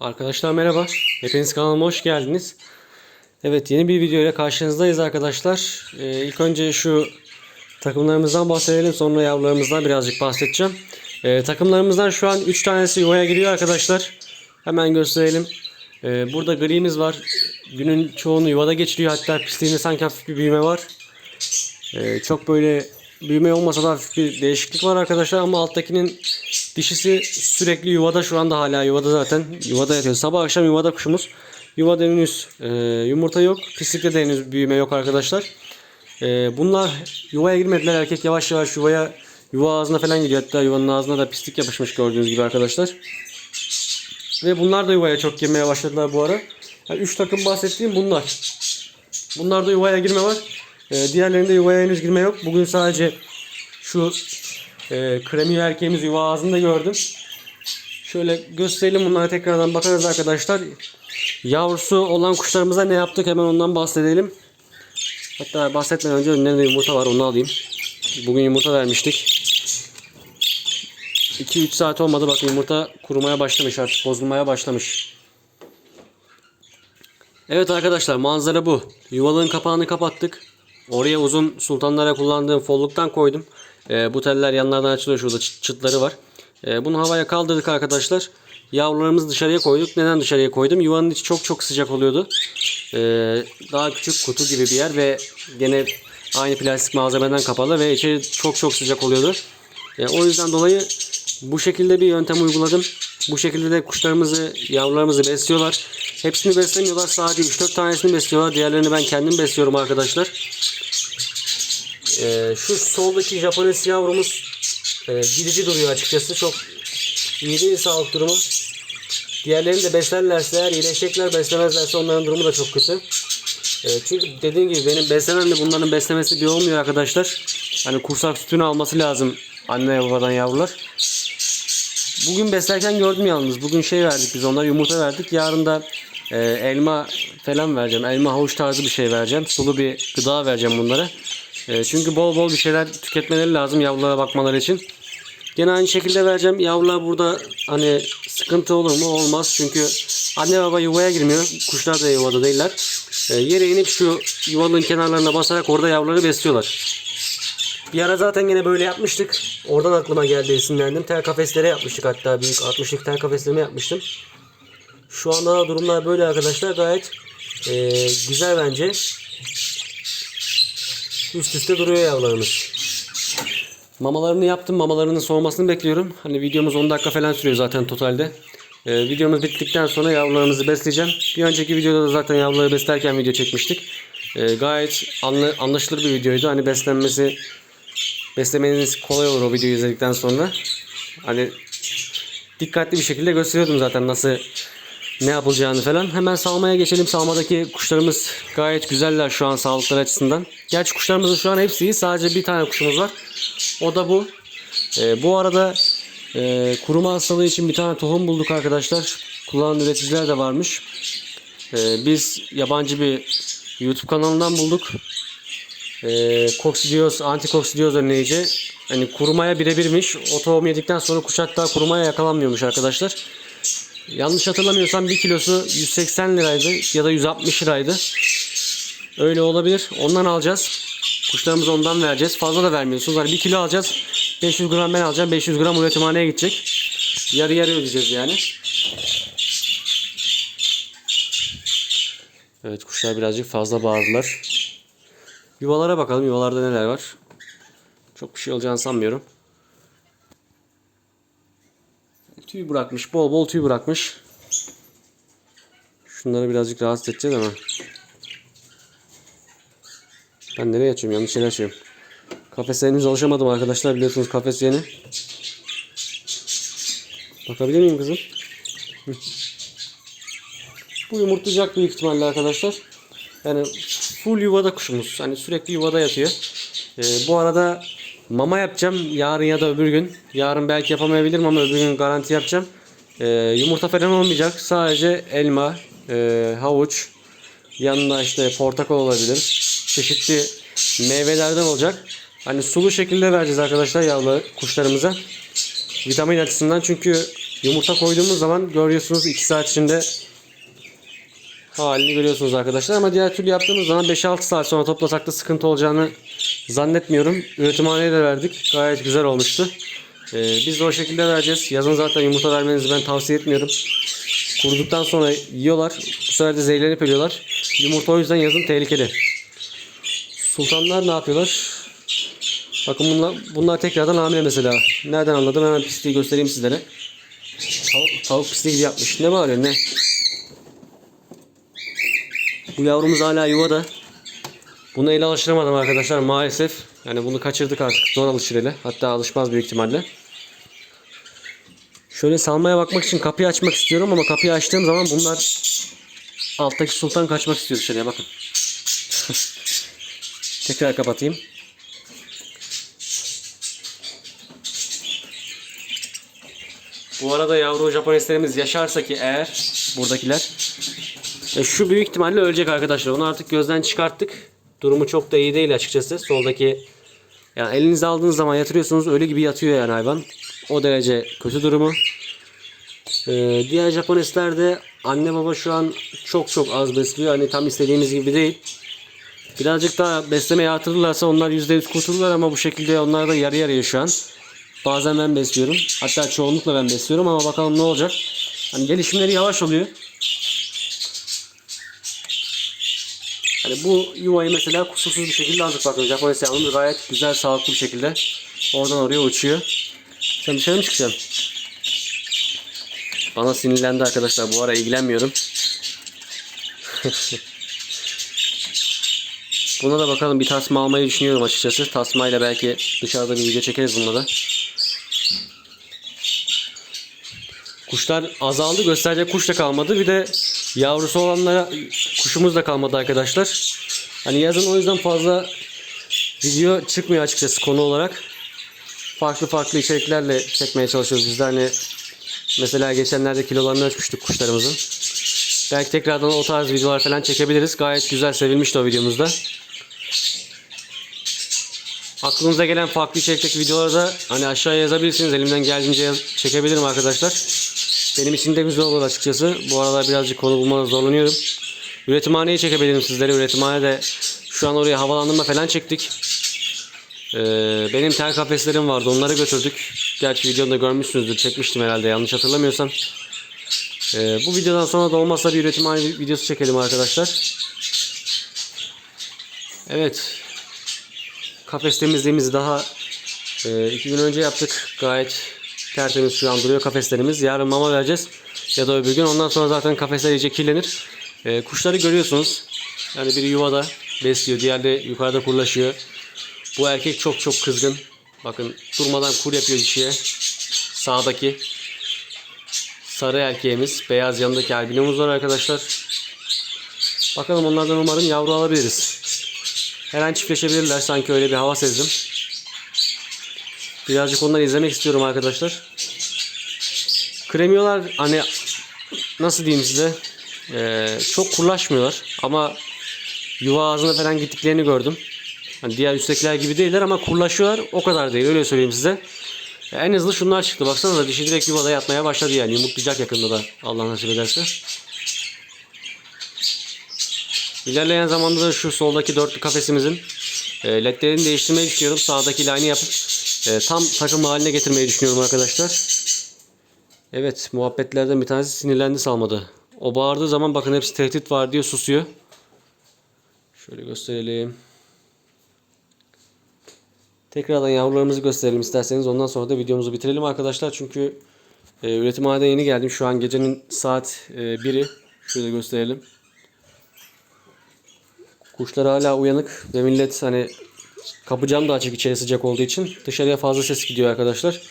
Arkadaşlar merhaba. Hepiniz kanalıma hoş geldiniz. Evet yeni bir video ile karşınızdayız arkadaşlar. Ee, ilk önce şu takımlarımızdan bahsedelim. Sonra yavrularımızdan birazcık bahsedeceğim. Ee, takımlarımızdan şu an 3 tanesi yuvaya giriyor arkadaşlar. Hemen gösterelim. Ee, burada gri'miz var. Günün çoğunu yuvada geçiriyor. Hatta pisliğinde sanki hafif bir büyüme var. Ee, çok böyle büyüme olmasa da hafif bir değişiklik var arkadaşlar ama alttakinin dişisi sürekli yuvada şu anda hala yuvada zaten yuvada yatıyor. Sabah akşam yuvada kuşumuz. Yuvada henüz e, yumurta yok. Pislikte de henüz büyüme yok arkadaşlar. E, bunlar yuvaya girmediler. Erkek yavaş yavaş yuvaya yuva ağzına falan gidiyor. Hatta yuvanın ağzına da pislik yapışmış gördüğünüz gibi arkadaşlar. Ve bunlar da yuvaya çok girmeye başladılar bu ara. Yani üç takım bahsettiğim bunlar. Bunlarda yuvaya girme var. E, diğerlerinde yuvaya henüz girme yok. Bugün sadece şu e, kremi erkeğimiz yuva ağzında gördüm. Şöyle gösterelim bunlara tekrardan bakarız arkadaşlar. Yavrusu olan kuşlarımıza ne yaptık hemen ondan bahsedelim. Hatta bahsetmeden önce önlerinde yumurta var onu alayım. Bugün yumurta vermiştik. 2-3 saat olmadı bak yumurta kurumaya başlamış artık bozulmaya başlamış. Evet arkadaşlar manzara bu. Yuvalığın kapağını kapattık. Oraya uzun sultanlara kullandığım folluktan koydum. Ee, bu teller yanlardan açılıyor. Şurada çıt- çıtları var. Ee, bunu havaya kaldırdık arkadaşlar. Yavrularımızı dışarıya koyduk. Neden dışarıya koydum? Yuvanın içi çok çok sıcak oluyordu. Ee, daha küçük kutu gibi bir yer ve gene aynı plastik malzemeden kapalı ve içeri çok çok sıcak oluyordu. Ee, o yüzden dolayı bu şekilde bir yöntem uyguladım. Bu şekilde de kuşlarımızı, yavrularımızı besliyorlar. Hepsini beslemiyorlar. Sadece 3-4 tanesini besliyorlar. Diğerlerini ben kendim besliyorum arkadaşlar. Ee, şu soldaki Japones yavrumuz e, gidici duruyor açıkçası. Çok iyi değil sağlık durumu. Diğerlerini de beslerlerse eğer iyileşecekler beslemezlerse onların durumu da çok kötü. E, çünkü dediğim gibi benim beslememle bunların beslemesi bir olmuyor arkadaşlar. Hani kursak sütünü alması lazım anne babadan yavrular. Bugün beslerken gördüm yalnız. Bugün şey verdik biz onlara yumurta verdik. Yarın da e, elma falan vereceğim. Elma havuç tarzı bir şey vereceğim. Sulu bir gıda vereceğim bunlara. E, çünkü bol bol bir şeyler tüketmeleri lazım yavrulara bakmaları için. Gene aynı şekilde vereceğim. Yavrular burada hani sıkıntı olur mu? Olmaz. Çünkü anne baba yuvaya girmiyor. Kuşlar da yuvada değiller. E, yere inip şu yuvanın kenarlarına basarak orada yavruları besliyorlar. Bir ara zaten yine böyle yapmıştık. Oradan aklıma geldi esinlendim. Tel kafeslere yapmıştık hatta büyük 60'lık tel kafeslerimi yapmıştım. Şu anda durumlar böyle arkadaşlar gayet eee, güzel bence. Üst üste duruyor yavrularımız. Mamalarını yaptım. Mamalarının soğumasını bekliyorum. Hani videomuz 10 dakika falan sürüyor zaten totalde. Ee, videomuz bittikten sonra yavrularımızı besleyeceğim. Bir önceki videoda da zaten yavruları beslerken video çekmiştik. Ee, gayet anla- anlaşılır bir videoydu. Hani beslenmesi beslemeniz kolay olur o videoyu izledikten sonra. Hani dikkatli bir şekilde gösteriyordum zaten nasıl ne yapılacağını falan. Hemen salmaya geçelim. Salmadaki kuşlarımız gayet güzeller şu an sağlıkları açısından. Gerçi kuşlarımızın şu an hepsi iyi. Sadece bir tane kuşumuz var. O da bu. Ee, bu arada e, kuruma hastalığı için bir tane tohum bulduk arkadaşlar. Kullanan üreticiler de varmış. Ee, biz yabancı bir YouTube kanalından bulduk. Ee, koksidioz, antikoksidioz önleyici. Hani kurumaya birebirmiş. O tohum yedikten sonra kuş hatta kurumaya yakalanmıyormuş arkadaşlar. Yanlış hatırlamıyorsam 1 kilosu 180 liraydı ya da 160 liraydı. Öyle olabilir. Ondan alacağız. Kuşlarımıza ondan vereceğiz. Fazla da vermiyorsunuz. Hani 1 kilo alacağız. 500 gram ben alacağım. 500 gram üretimhaneye gidecek. Yarı yarı ödeyeceğiz yani. Evet kuşlar birazcık fazla bağırdılar. Yuvalara bakalım. Yuvalarda neler var. Çok bir şey olacağını sanmıyorum. Tüy bırakmış. Bol bol tüy bırakmış. Şunları birazcık rahatsız edeceğiz ama. Ben nereye açıyorum? Yanlış yere açıyorum. Kafese henüz alışamadım arkadaşlar. Biliyorsunuz kafes yeni. Bakabilir miyim kızım? Bu yumurtlayacak büyük ihtimalle arkadaşlar. Yani full yuvada kuşumuz. Hani sürekli yuvada yatıyor. Ee, bu arada mama yapacağım. Yarın ya da öbür gün. Yarın belki yapamayabilirim ama öbür gün garanti yapacağım. Ee, yumurta falan olmayacak. Sadece elma, e, havuç, yanına işte portakal olabilir. Çeşitli meyvelerden olacak. Hani sulu şekilde vereceğiz arkadaşlar yavru kuşlarımıza. Vitamin açısından çünkü Yumurta koyduğumuz zaman görüyorsunuz 2 saat içinde halini görüyorsunuz arkadaşlar. Ama diğer türlü yaptığımız zaman 5-6 saat sonra toplasak da sıkıntı olacağını zannetmiyorum. Üretimhaneye de verdik. Gayet güzel olmuştu. Ee, biz de o şekilde vereceğiz. Yazın zaten yumurta vermenizi ben tavsiye etmiyorum. Kuruduktan sonra yiyorlar. Bu sefer de zehirlenip ölüyorlar. Yumurta o yüzden yazın tehlikeli. Sultanlar ne yapıyorlar? Bakın bunlar, bunlar tekrardan hamile mesela. Nereden anladım? Hemen pisliği göstereyim sizlere. Tavuk, tavuk pisliği gibi yapmış. Ne bağırıyor ne? Bu yavrumuz hala yuvada. Bunu ele alıştıramadım arkadaşlar maalesef. Yani bunu kaçırdık artık. Zor alışır ele. Hatta alışmaz büyük ihtimalle. Şöyle salmaya bakmak için kapıyı açmak istiyorum ama kapıyı açtığım zaman bunlar alttaki sultan kaçmak istiyor dışarıya bakın. Tekrar kapatayım. Bu arada yavru Japoneslerimiz yaşarsa ki eğer buradakiler e, şu büyük ihtimalle ölecek arkadaşlar. Onu artık gözden çıkarttık. Durumu çok da iyi değil açıkçası. Soldaki yani elinize aldığınız zaman yatırıyorsunuz öyle gibi yatıyor yani hayvan. O derece kötü durumu. Ee, diğer Japoneslerde anne baba şu an çok çok az besliyor. Hani tam istediğimiz gibi değil. Birazcık daha beslemeye artırırlarsa onlar %100 kurtulurlar ama bu şekilde onlar da yarı yarıya şu an. Bazen ben besliyorum. Hatta çoğunlukla ben besliyorum ama bakalım ne olacak. Hani gelişimleri yavaş oluyor. Hani bu yuvayı mesela kusursuz bir şekilde aldık bakın Japones yavrumuz gayet güzel sağlıklı bir şekilde oradan oraya uçuyor. Sen dışarı mı çıkacaksın? Bana sinirlendi arkadaşlar bu ara ilgilenmiyorum. Buna da bakalım bir tasma almayı düşünüyorum açıkçası. Tasmayla belki dışarıda bir video çekeriz bununla da. Kuşlar azaldı. Gösterecek kuş da kalmadı. Bir de yavrusu olanlara kuşumuz da kalmadı arkadaşlar. Hani yazın o yüzden fazla video çıkmıyor açıkçası konu olarak. Farklı farklı içeriklerle çekmeye çalışıyoruz. Biz de hani mesela geçenlerde kilolarını ölçmüştük kuşlarımızın. Belki tekrardan o tarz videolar falan çekebiliriz. Gayet güzel sevilmişti o videomuzda. Aklınıza gelen farklı içerikteki videoları da hani aşağıya yazabilirsiniz. Elimden geldiğince yaz- çekebilirim arkadaşlar. Benim için de güzel olur açıkçası. Bu aralar birazcık konu bulmada zorlanıyorum. Üretimhaneyi çekebilirim sizlere. Üretimhanede şu an oraya havalandırma falan çektik. Ee, benim tel kafeslerim vardı. Onları götürdük. Gerçi videoda görmüşsünüzdür. Çekmiştim herhalde yanlış hatırlamıyorsam. Ee, bu videodan sonra da olmazsa bir üretimhane videosu çekelim arkadaşlar. Evet. Kafes temizliğimizi daha e, iki gün önce yaptık. Gayet tertemiz şu an duruyor kafeslerimiz. Yarın mama vereceğiz. Ya da öbür gün. Ondan sonra zaten kafesler iyice kirlenir. E, kuşları görüyorsunuz. Yani biri yuvada besliyor. Diğerleri yukarıda kurlaşıyor. Bu erkek çok çok kızgın. Bakın durmadan kur yapıyor dişiye. Sağdaki sarı erkeğimiz. Beyaz yanındaki albinomuz var arkadaşlar. Bakalım onlardan umarım yavru alabiliriz. Her an çiftleşebilirler. Sanki öyle bir hava sezdim. Birazcık onları izlemek istiyorum arkadaşlar. Kremiyolar hani nasıl diyeyim size Ee, çok kurlaşmıyorlar ama yuva ağzına falan gittiklerini gördüm. Hani diğer üsttekiler gibi değiller ama kurlaşıyorlar o kadar değil öyle söyleyeyim size. En hızlı şunlar çıktı. Baksanıza dişi direkt yuvada yatmaya başladı yani. Yumurtlayacak yakında da Allah nasip ederse. İlerleyen zamanda da şu soldaki dörtlü kafesimizin e, ledlerini değiştirmeyi düşünüyorum. Sağdaki aynı yapıp e, tam takım haline getirmeyi düşünüyorum arkadaşlar. Evet muhabbetlerden bir tanesi sinirlendi salmadı. O bağırdığı zaman bakın hepsi tehdit var diye susuyor. Şöyle gösterelim. Tekrardan yavrularımızı gösterelim isterseniz. Ondan sonra da videomuzu bitirelim arkadaşlar. Çünkü e, üretimhanede yeni geldim. Şu an gecenin saat e, 1'i. Şöyle gösterelim. Kuşlar hala uyanık ve millet hani kapı cam da açık içeri sıcak olduğu için dışarıya fazla ses gidiyor arkadaşlar.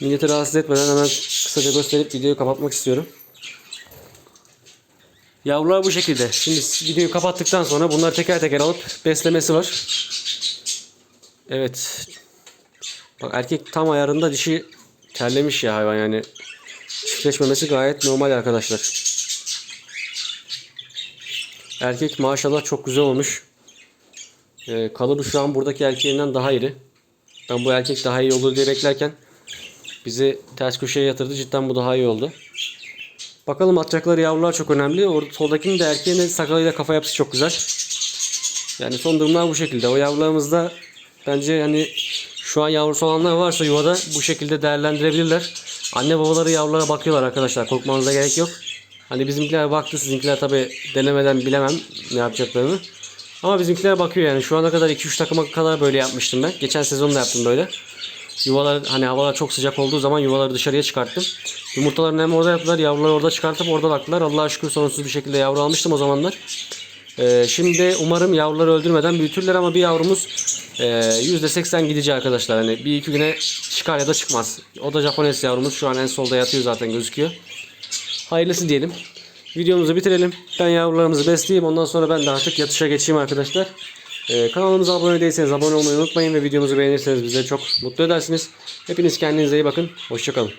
Milleti rahatsız etmeden hemen kısaca gösterip videoyu kapatmak istiyorum. Yavrular bu şekilde. Şimdi videoyu kapattıktan sonra bunları teker teker alıp beslemesi var. Evet. Bak erkek tam ayarında dişi terlemiş ya hayvan yani. Çiftleşmemesi gayet normal arkadaşlar. Erkek maşallah çok güzel olmuş. Ee, kalıbı şu an buradaki erkeğinden daha iri. Ben bu erkek daha iyi olur diye beklerken Bizi ters köşeye yatırdı. Cidden bu daha iyi oldu. Bakalım atacakları yavrular çok önemli. Orada soldakinin de erkeğin de sakalıyla kafa yapısı çok güzel. Yani son durumlar bu şekilde. O yavrularımızda bence hani şu an yavrusu olanlar varsa yuvada bu şekilde değerlendirebilirler. Anne babaları yavrulara bakıyorlar arkadaşlar. Korkmanıza gerek yok. Hani bizimkiler baktı sizinkiler tabi denemeden bilemem ne yapacaklarını. Ama bizimkiler bakıyor yani. Şu ana kadar 2-3 takıma kadar böyle yapmıştım ben. Geçen sezon da yaptım böyle. Yuvalar hani havalar çok sıcak olduğu zaman yuvaları dışarıya çıkarttım. Yumurtalarını hem orada yaptılar, yavruları orada çıkartıp orada baktılar. Allah'a şükür sorunsuz bir şekilde yavru almıştım o zamanlar. Ee, şimdi umarım yavruları öldürmeden büyütürler ama bir yavrumuz e, %80 gidici arkadaşlar. Hani bir iki güne çıkar ya da çıkmaz. O da Japones yavrumuz. Şu an en solda yatıyor zaten gözüküyor. Hayırlısı diyelim. Videomuzu bitirelim. Ben yavrularımızı besleyeyim. Ondan sonra ben de artık yatışa geçeyim arkadaşlar. Ee, kanalımıza abone değilseniz abone olmayı unutmayın ve videomuzu beğenirseniz bize çok mutlu edersiniz. Hepiniz kendinize iyi bakın. Hoşçakalın.